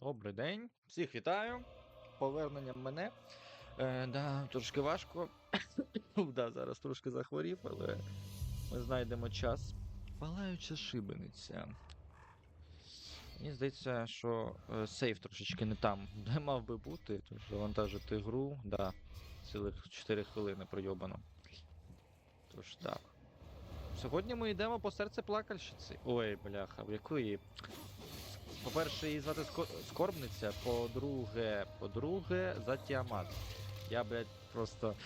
Добрий день, всіх вітаю. Поверненням мене. Е, да, трошки важко. да, зараз трошки захворів, але ми знайдемо час. Палаюча шибениця. Мені здається, що е, сейф трошечки не там, де мав би бути. Тож завантажити гру, да, цілих 4 хвилини пройобано. Тож так. Сьогодні ми йдемо по серце плакальщиці. Ой, бляха, в якої. По-перше, її звати Ско- Скорбниця, по-друге, по-друге, за Тіамат. Я, блядь, просто.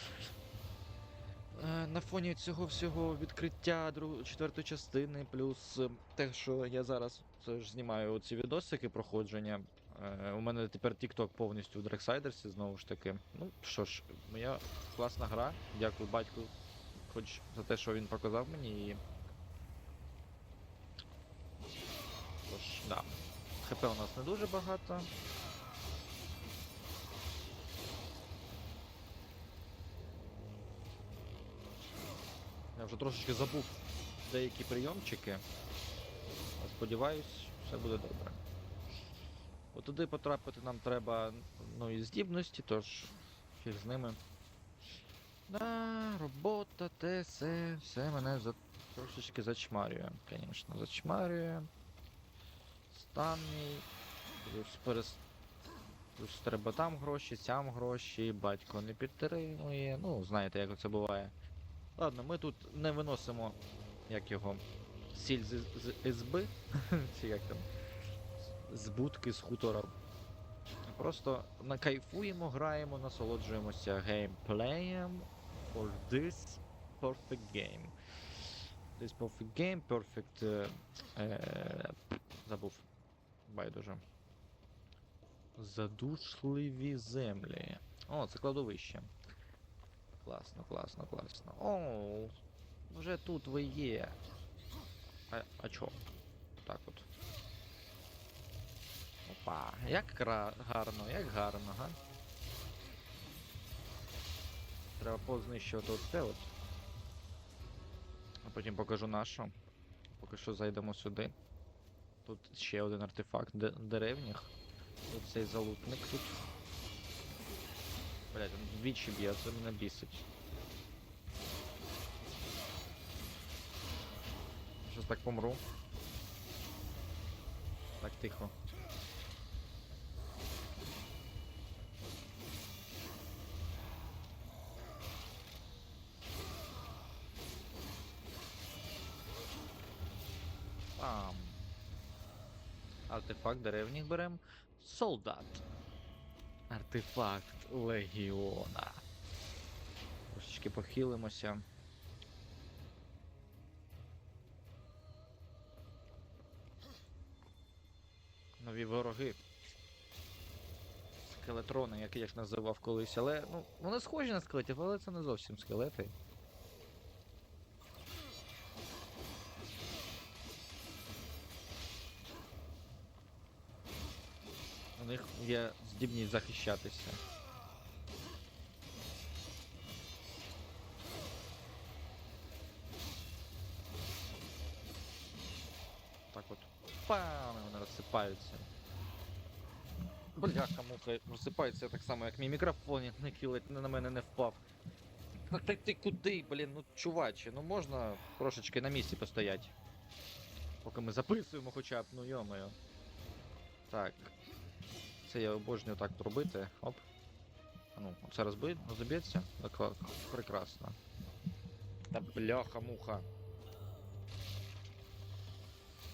е, На фоні цього всього відкриття четвертої частини, плюс е, те, що я зараз це ж знімаю ці відосики проходження. Е, у мене тепер TikTok повністю в Дрексайдерсі, знову ж таки. Ну що ж, моя класна гра. Дякую батьку, хоч за те, що він показав мені і. ХП у нас не дуже багато. Я вже трошечки забув деякі прийомчики. Сподіваюсь, все буде добре. От туди потрапити нам треба ну, і здібності, тож фіг з ними. Да, робота, те, все, все мене за... трошечки зачмарює, звісно, зачмарює. Стан мій. Плюс перес... Плюс треба там гроші, сям гроші, батько не підтримує. Ну, знаєте, як це буває. Ладно, ми тут не виносимо, як його, сіль з, з СБ, чи як там, з будки, з хутора. Просто накайфуємо, граємо, насолоджуємося геймплеєм for this perfect game. This perfect game, perfect... Е, е, забув. Байдуже. Задушливі землі. О, це кладовище. Класно, класно, класно. О, вже тут ви є. А, а чо? Так от. Опа, як гарно, як гарно, га? Треба познищувати оце от. А потім покажу нашу. Поки що зайдемо сюди. Тут ще один артефакт де- деревніх. Тут цей залутник тут. Блять, він двічі б'є, це мене бісить. Щось так помру. Так, тихо. Пам. Артефакт деревніх берем. Солдат. Артефакт легіона. Трошечки похилимося. Нові вороги. Скелетрони, як я їх називав колись, але ну, вони схожі на скелетів, але це не зовсім скелети. Є здібність захищатися. Так от. Пам! Вони розсипаються. Бляха, муха, розсипаються так само, як мій мікрофон, який ледь на мене не впав. Ти, ти куди, блін, ну чуваче, ну можна трошечки на місці постояти. Поки ми записуємо хоча б, ну йомою. Так. Це я обожнюю так робити. Оп. Ну, це розбить, розоб'ється? Так, прекрасно. Та бляха-муха.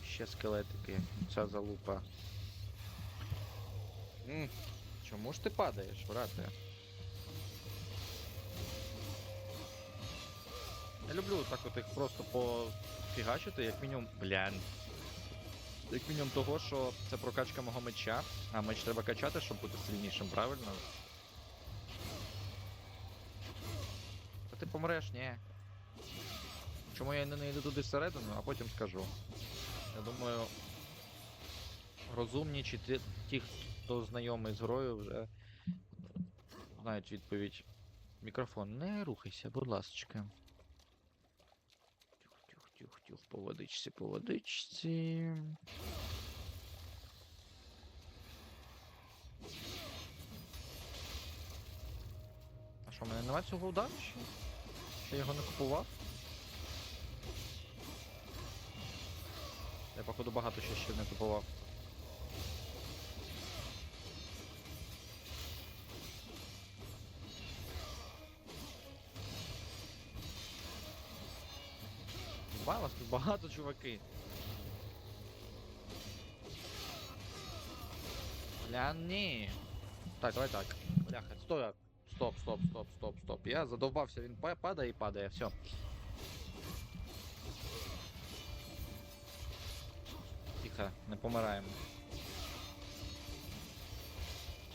Ще скелетики. Ця залупа. М, Чому ж ти падаєш, брате? Я люблю так от їх просто пофігачити, як мінімум. Блін. Як мінімум того, що це прокачка мого меча, а меч треба качати, щоб бути сильнішим, правильно? Та ти помреш, ні. Чому я не йду туди всередину, а потім скажу. Я думаю, розумні чи ті, ті, хто знайомий з грою, вже знають відповідь. Мікрофон, не рухайся, будь ласочка тюх-тюх, по водичці, по водичці. А що, в мене немає цього удару? Що Я його не купував. Я, походу, багато ще ще не купував. Багато, чуваки. Бля, ні. Так, давай так. Бляха, стой. Стоп, стоп, стоп, стоп, стоп. Я задовбався, він па- падає і падає, все. Тихо, не помираємо.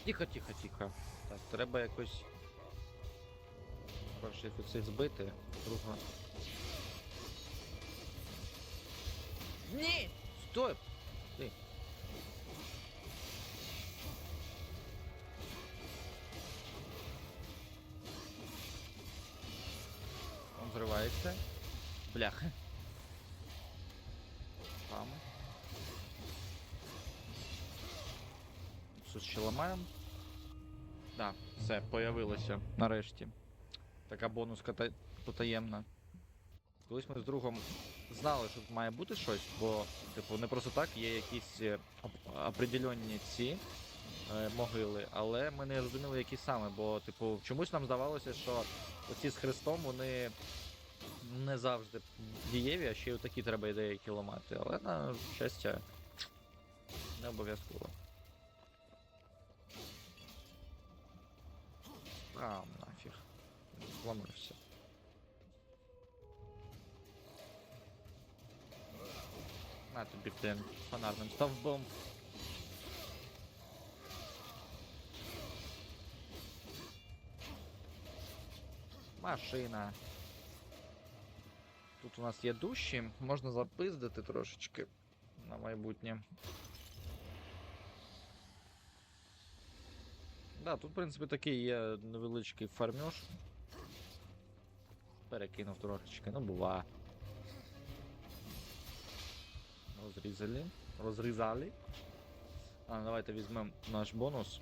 Тихо, тихо, тихо. Так, треба якось. Перший цих збити, друга. Ні! Стой! Ти. Он взрывается. Бляха. Там. Що ще ламаємо? Да, все, появилося нарешті. Така бонуска та- потаємна. Колись ми з другом знали, що тут має бути щось, бо, типу, не просто так є якісь е, определенні ці е, могили, але ми не розуміли, які саме, бо, типу, чомусь нам здавалося, що оці з хрестом вони не завжди дієві, а ще й такі треба деякі ламати. Але на щастя, не обов'язково. А, нафіг. Зламався. На тобі блін, фонарним стовбом. Машина. Тут у нас є душі, можна запиздити трошечки на майбутнє. Да, тут, в принципі, такий є невеличкий фармеж. Перекинув трошечки, ну бува. Розрізали. Розрізали. А, давайте візьмемо наш бонус.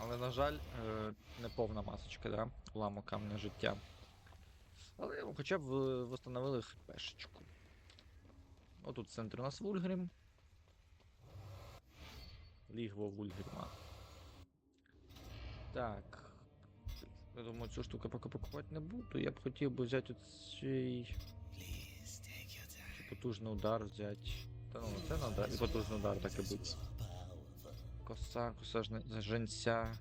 Але, на жаль, е, не повна масочка, да? Уламок камня життя. Але хоча б в- восстановили хпшечку. Отут в центрі у нас Вульгрім. Лігво Вульгріма. Так. Я думаю, цю штуку поки покупати не буду. Я б хотів би взяти цей потужний удар взяти. Та ну, це надо. І потужний удар так і буде. Коса, коса женця.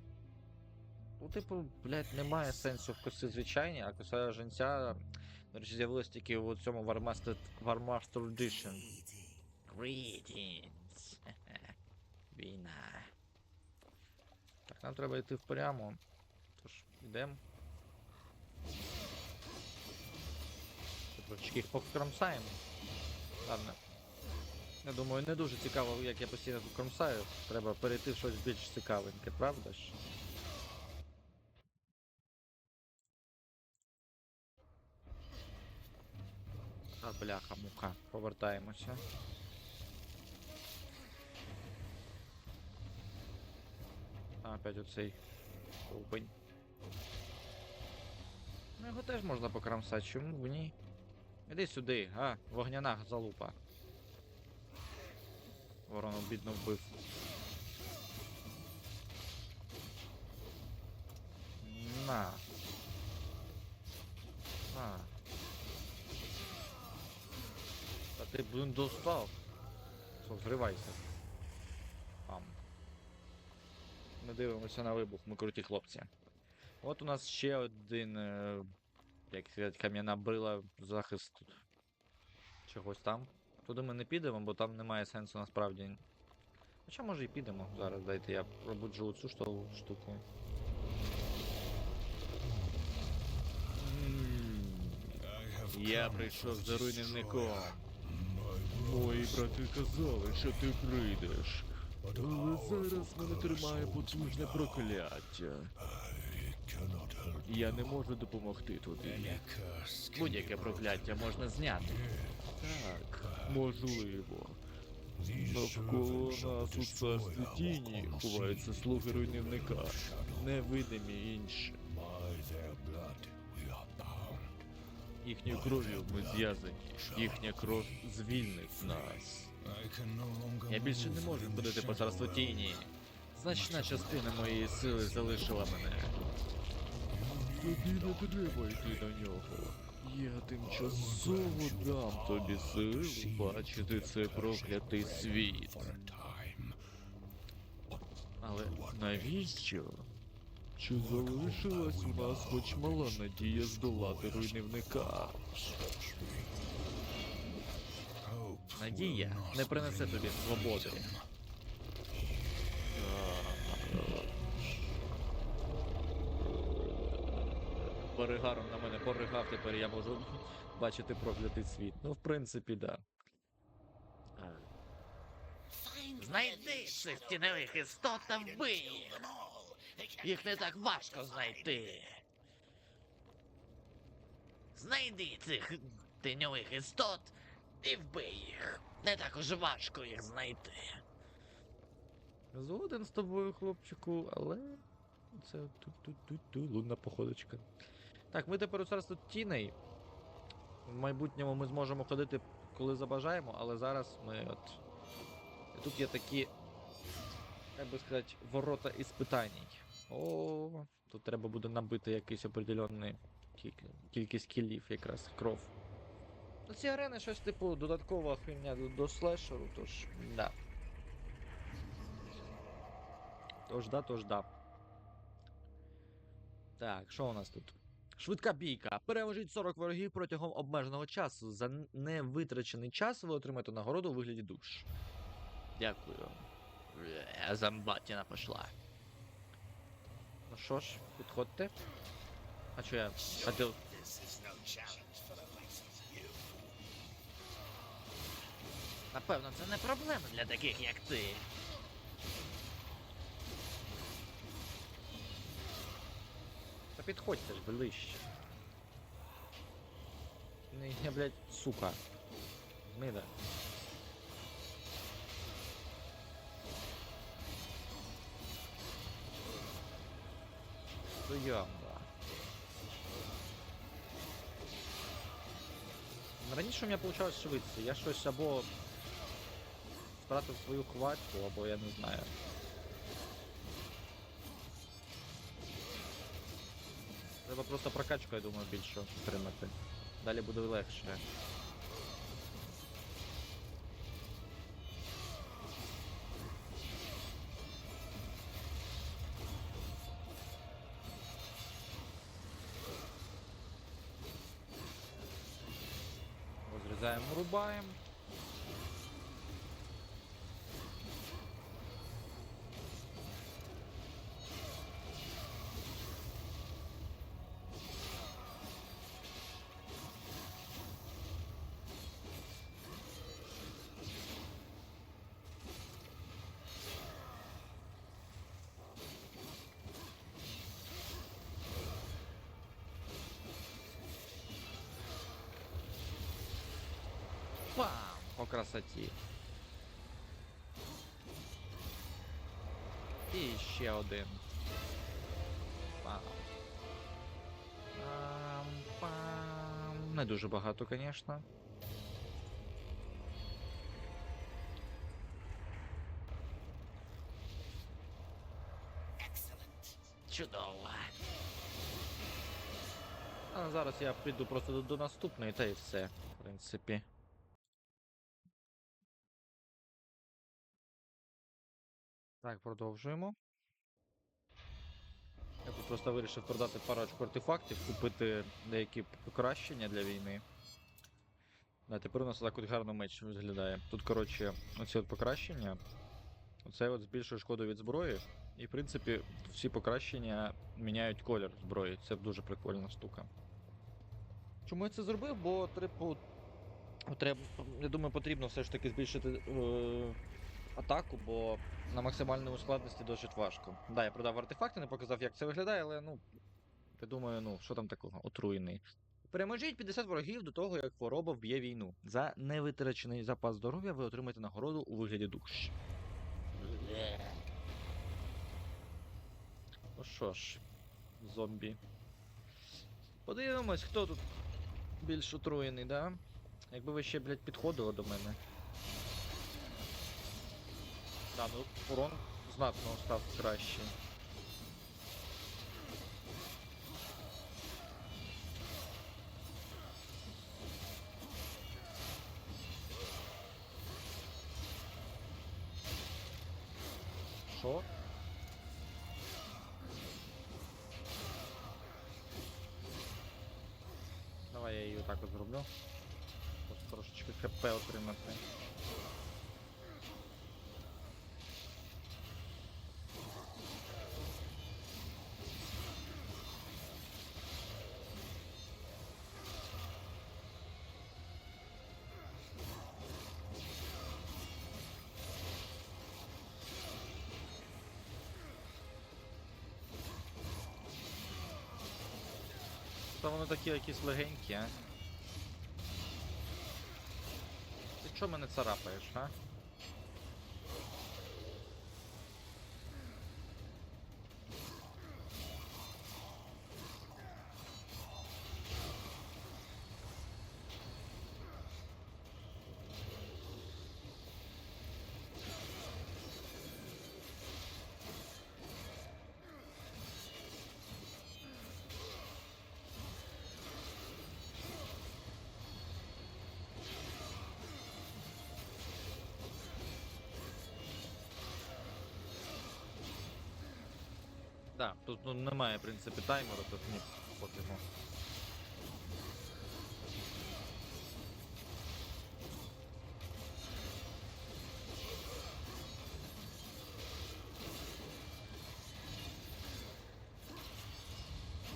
Ну, типу, блядь, немає сенсу в коси звичайні, а коса женця, до речі, з'явилась тільки у цьому Warmaster, Warmaster Edition. Greetings. Війна. Так, нам треба йти впрямо. Тож, йдемо. Трошечки їх покромсаємо. Ладно. Я думаю, не дуже цікаво, як я постійно тут кромсаю. Треба перейти в щось більш цікавеньке, правда ж? А, бляха, муха. Повертаємося. А, опять оцей стовбень. Ну його теж можна покромсати, чому б ні? Іди сюди, а, вогняна залупа. Ворону бідно вбив. На. На. Та ти, блин, достав. Що, взривайся. Пам. Ми дивимося на вибух, ми круті хлопці. От у нас ще один, е, як сказати, кам'яна брила захист тут чогось там. Туди ми не підемо, бо там немає сенсу насправді. Хоча може і підемо. Зараз дайте я пробуджу цю шту- штуку. Я прийшов за руйнівником. Мої брати казали, що ти прийдеш. Але зараз мене тримає потужне прокляття. Я не можу допомогти тобі. Будь-яке прокляття можна зняти. Так, можливо. Навколо нас у царстві тіні ховаються слуги руйнівника, невидимі інші. Їхньою кров'ю ми зв'язані. Їхня кров звільнить нас. Я більше не можу ходити по царству тіні. Значна частина моєї сили залишила мене. Тобі не треба йти на нього. Я тимчасово дам тобі силу бачити цей проклятий світ. Але Навіщо? Чи залишилась у нас хоч мала надія здолати руйнівника? надія не принесе тобі свободи. Перегаром на мене поригав, тепер я можу бачити проклятий світ. Ну, в принципі, да. Знайди цих тіньових істот та вбий їх. Їх не так важко знайти. Знайди цих тіньових істот і вбий їх. Не так уж важко їх знайти. Згоден з тобою, хлопчику, але це ту-ту-ту-ту, лунна походочка. Так, ми тепер у царство тіней. В майбутньому ми зможемо ходити, коли забажаємо, але зараз ми от. Тут є такі, як би сказати, ворота іспитань. О, тут треба буде набити якийсь определенний кількість кілів, якраз кров. Ну, ці арени щось типу додаткова хуйня до, до слешеру, тож да. Тож да, тож да. Так, що у нас тут? Швидка бійка. Переможіть 40 ворогів протягом обмеженого часу. За невитрачений час ви отримаєте нагороду у вигляді душ. Дякую. Е, Замбатіна пішла. Ну що ж, підходьте. А чо я хотів. Напевно, це не проблема для таких, як ти. Та підходьте ж ближче. Не, я, блядь, сука. Гнида. Стоямба. Раніше у мене вийшло швидше. Я щось або втратив свою хватку, або я не знаю. Треба просто прокачку, я думаю, більше отримати. Далі буде легше. Розрізаємо, рубаємо. По красоті. І ще один. Пам. Пам, пам. Не дуже багато, звісно. Чудово. А зараз я піду просто до, до наступної, та і все, в принципі. Так, продовжуємо. Я тут просто вирішив продати парочку артефактів, купити деякі покращення для війни. Да, тепер у нас так от гарно меч виглядає. Тут, коротше, оці от покращення. Оце от збільшує шкоду від зброї. І, в принципі, всі покращення міняють колір зброї. Це дуже прикольна штука. Чому я це зробив? Бо типу, треба, я думаю, потрібно все ж таки збільшити е, атаку, бо на максимальному складності досить важко. Да, я продав артефакти, не показав, як це виглядає, але ну. Я думаю, ну, що там такого? Отруєний. Переможіть 50 ворогів до того, як хвороба вб'є війну. За невитрачений запас здоров'я ви отримаєте нагороду у вигляді душ. Ну що ж, зомбі. Подивимось, хто тут більш отруєний, да? Якби ви ще, блядь, підходили до мене. Да, ну урон знатно став кращий. Що? Давай я її отак от зроблю. Просто трошечки хп отримати. Та вони такі якісь легенькі, а? Ти чого мене царапаєш, а? Да, тут ну, немає, в принципі, таймеру, тут ні пофігу.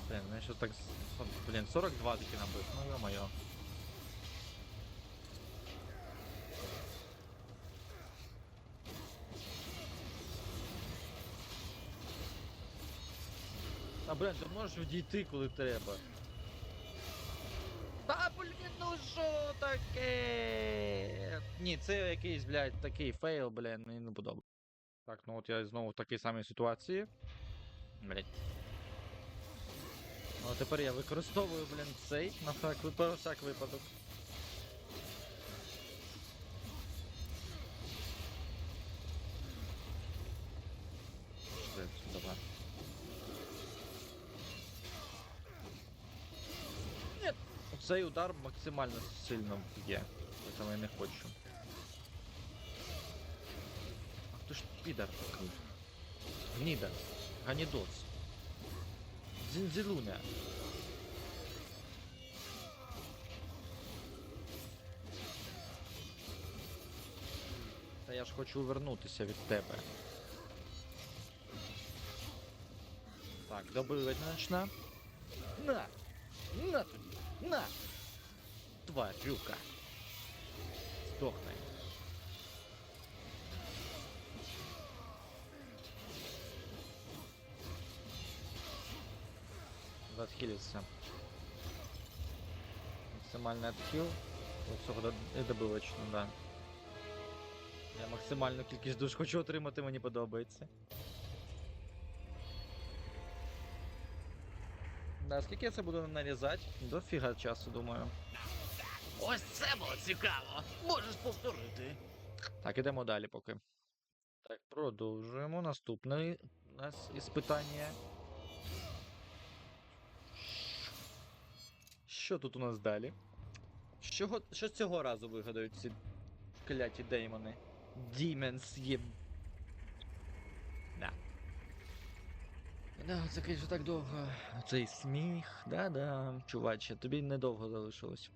Блін, ну я щось так... Блін, 42 таки набив, ну ё-моё. Блін, ти можеш відійти, коли треба. Та, блін, ну що таке? Ні, це якийсь, блядь, такий фейл, блядь, мені не подобається. Так, ну от я знову в такій самій ситуації. Блядь. Ну, а тепер я використовую, блін, цей на всяк, випа- всяк випадок. Цей удар максимально сильно б'є. Тому я не хочу. Ах ти ж підар такий. Гніда. Ганідос. Дзінзілуня. Та я ж хочу вернутися від тебе. Так, добивать начна. На! На тобі! На! Тварюка! Здохни. Відхилиться. Максимальний отхил. До- добивочно, да. Я максимальну кількість душ хочу отримати, мені подобається. Скільки я це буду нарізати? Дофіга часу, думаю. Ось це було цікаво. Можеш повторити. Так, ідемо далі поки. Так, продовжуємо. Наступне у нас іспитання. Що тут у нас далі? Що, що цього разу вигадають ці кляті деймони? Demons є. Да. Да, це, звісно, так довго. Цей сміх. Да-да, чуваче, тобі недовго залишилось.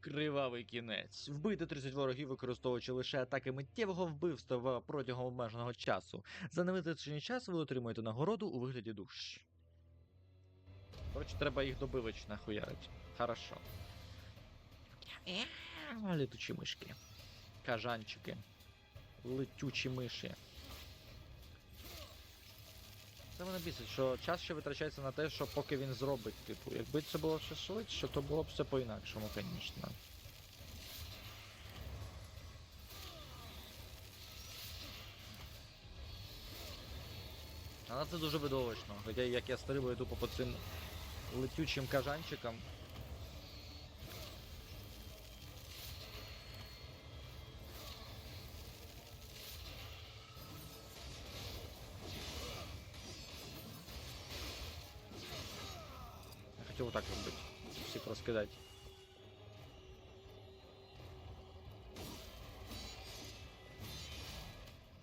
Кривавий кінець. Вбити 30 ворогів, використовуючи лише атаки миттєвого вбивства протягом обмеженого часу. За невизначений час ви отримуєте нагороду у вигляді душ. Коротше, треба їх добивач нахуярить. Хорошо. Е, Летучі мишки. Кажанчики. Летючі миші. Це мене бісить, що час ще витрачається на те, що поки він зробить, типу, якби це було все швидше, то було б все по-інакшому, звісно. Але це дуже видовищно. Хоча як я стрибаю тупо по цим летючим кажанчиком. Я хотів отак робити. Всіх розкидати.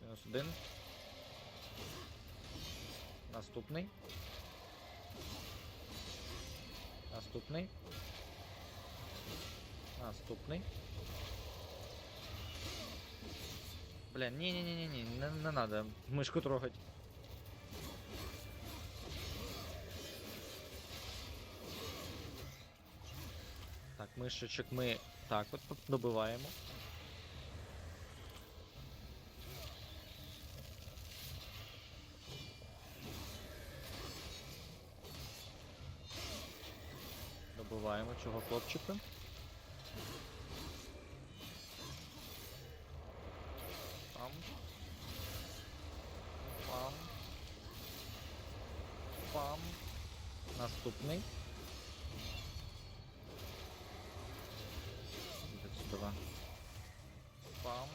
Мінус один. Наступний. Наступний. Наступний. Бля, не-не-не-не, не, не надо мышку трогать. Мишечок ми так от добиваємо. Добиваємо цього хлопчика. Пам. Пам. Пам. Наступний. Іди сюди. Пам.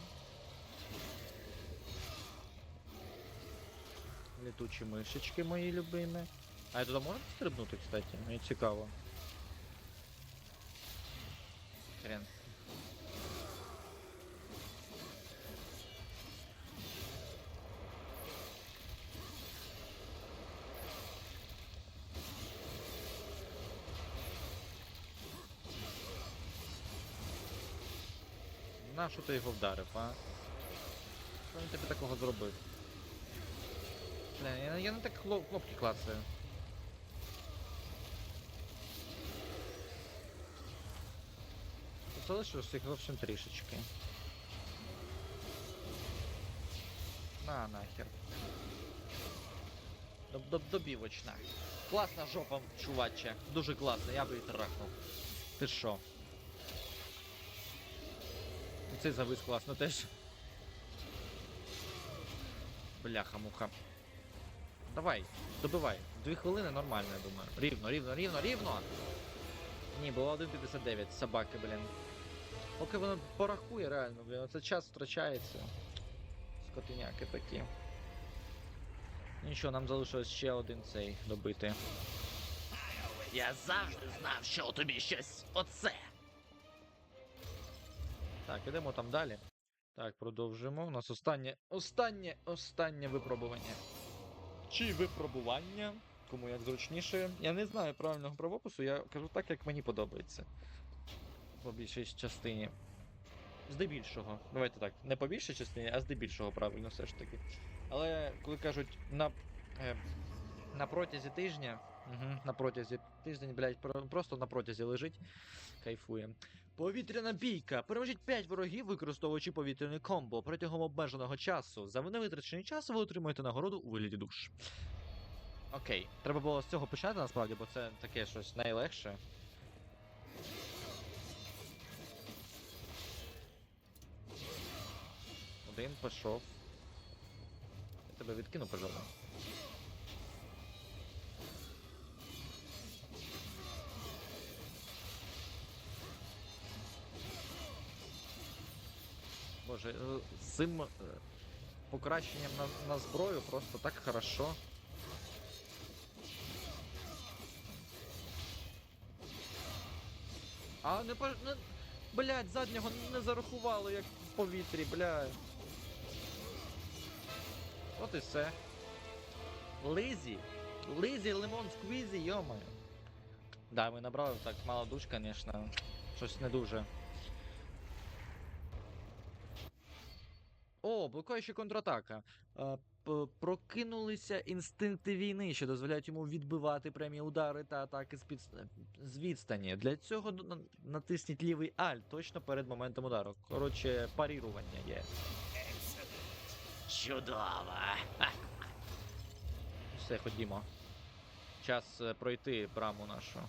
Летучі мишечки мої любимі. А я туди можна стрибнути, кстати? Мені цікаво. Хрен. На що ти його вдарив, а? Що він тобі такого зробив? Бля, я, я не так хлоп, кнопки клацаю. Залишилось їх зовсім трішечки. На нахер. Доб -доб Добівочна. Класна жопа, чуваче. Дуже класна, я би її трахнув. Ти що? Цей завис класно теж. Бляха-муха. Давай, добивай. Дві хвилини нормально, я думаю. Рівно, рівно, рівно, рівно! Ні, було 1.59, собаки, блін. Поки воно порахує реально, блін, оце час втрачається. Скотиняки такі. Нічого, нам залишилось ще один цей добити. Я завжди знав, що у тобі щось оце. Так, ідемо там далі. Так, продовжуємо. У нас останнє, останнє, останнє випробування. Чи випробування? Кому як зручніше. Я не знаю правильного правопису, я кажу так, як мені подобається. По більшій частині. Здебільшого. Давайте так, не по більшій частині, а здебільшого правильно все ж таки. Але коли кажуть на, е, на протязі тижня. Угу, на протязі тиждень, блядь, просто на протязі лежить. Кайфує. Повітряна бійка. Переможіть 5 ворогів, використовуючи повітряний комбо протягом обмеженого часу. За невитрачений час ви отримуєте нагороду у вигляді душ. Окей, треба було з цього почати насправді, бо це таке щось найлегше. Один пішов. Я тебе відкину, пожалуй. Боже, е, з цим е, покращенням на, на зброю просто так хорошо. А не по. Не... Блять, заднього не зарахували, як в повітрі, бля. От і все. Лизі. Лизі, лимон сквізі, йомаю. Да, ми набрали так мало душ, конечно. Щось не дуже. О, блокуюча контратака. Е, Прокинулися інстинкти війни, що дозволяють йому відбивати прямі удари та атаки з, під... з відстані. Для цього натисніть лівий Alt точно перед моментом удару. Коротше, парірування є. Чудово. Все, ходімо. Час е, пройти браму нашу.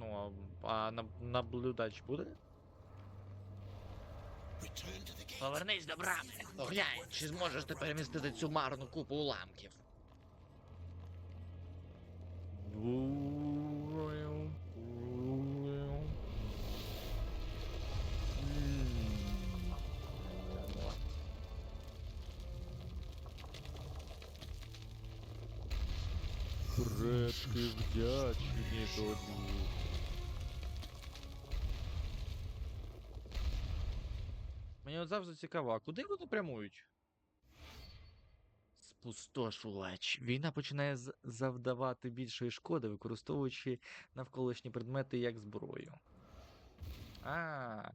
Ну, а, а наб- наблюдач буде? Повернись до брами. Поглянь, чи зможеш ти перемістити цю марну купу уламків. Предки вдячні тобі. Завжди цікаво, а куди вони прямують? Спустошувач. Війна починає завдавати більшої шкоди, використовуючи навколишні предмети як зброю. А,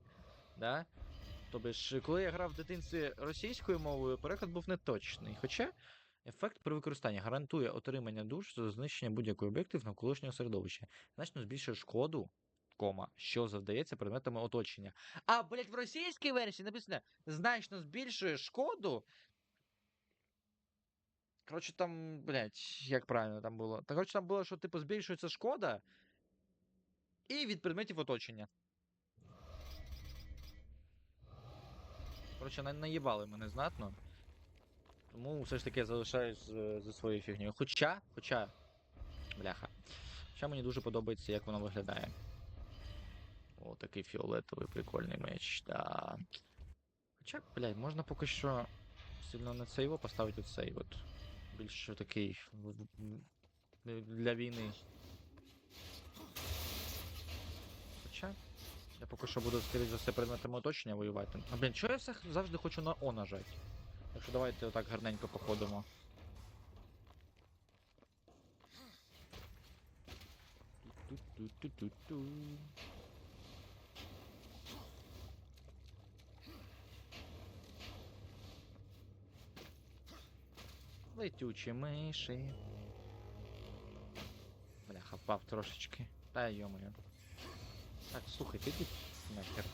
да? Тобто ж, коли я грав в дитинстві російською мовою, переклад був неточний. Хоча ефект при використанні гарантує отримання душ за знищення будь-якого об'єктів навколишнього середовища. Значно збільшує шкоду, кома, що завдається предметами оточення. А, блять, в російській версії написано значно збільшує шкоду. Коротше, там, блядь, як правильно там було? Та коротше, там було, що типу збільшується шкода і від предметів оточення. Коротше, на- наїбали мене знатно. Тому все ж таки я залишаюсь з- зі своєю фігнею. Хоча, хоча. Бляха. Хоча мені дуже подобається, як воно виглядає. О, такий фіолетовий прикольний меч, да. Хоча, блядь, можна поки що сильно цей його поставити цей от. Більш такий для війни. Хоча. Я поки що буду, скоріше за все, предметами оточення воювати. А блін, чого я все завжди хочу на О нажати? Так що давайте отак гарненько походимо. Ту-ту-ту-ту-ту. Летючі миші. Бляха, впав трошечки. Та йомою. Так, слухайте, ідіть нахер.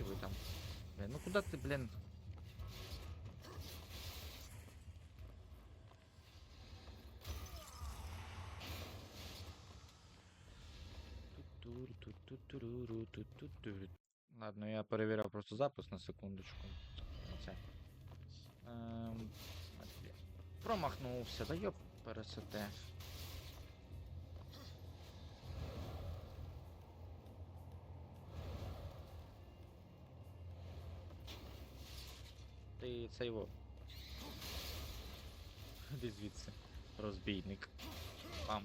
І ви там. Блін, ну куди ти, блін? Ту-туру-ту-ту-туру-ту-ту-туру. Ладно, я перевіряв просто запис на секундочку. Оце. Ем. Промахнувся, да йоп пересете. Ти це його. Іди звідси. Розбійник. Пам.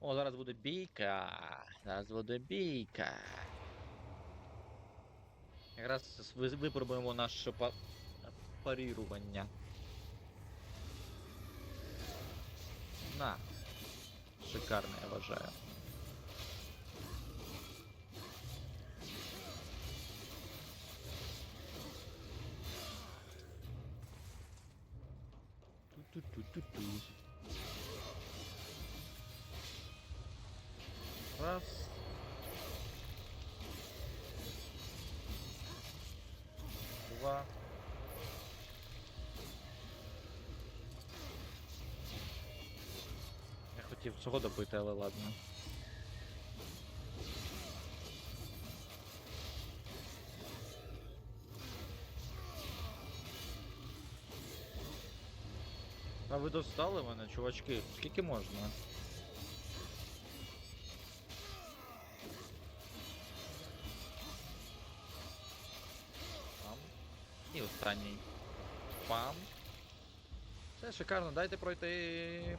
О, зараз буде бійка. Зараз буде бійка. Якраз ви- випробуємо наше па... парірування. На. Шикарно, я вважаю. Ту-ту-ту-ту-ту. Цього добити, але ладно. А ви достали мене, чувачки? Скільки можна? Пам. І останній. Пам. Все шикарно, дайте пройти.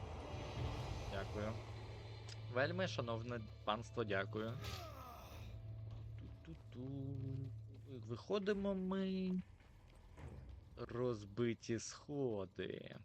Дякую. Вельми, шановне панство, дякую. Ту-ту-ту. Виходимо ми. Розбиті сходи.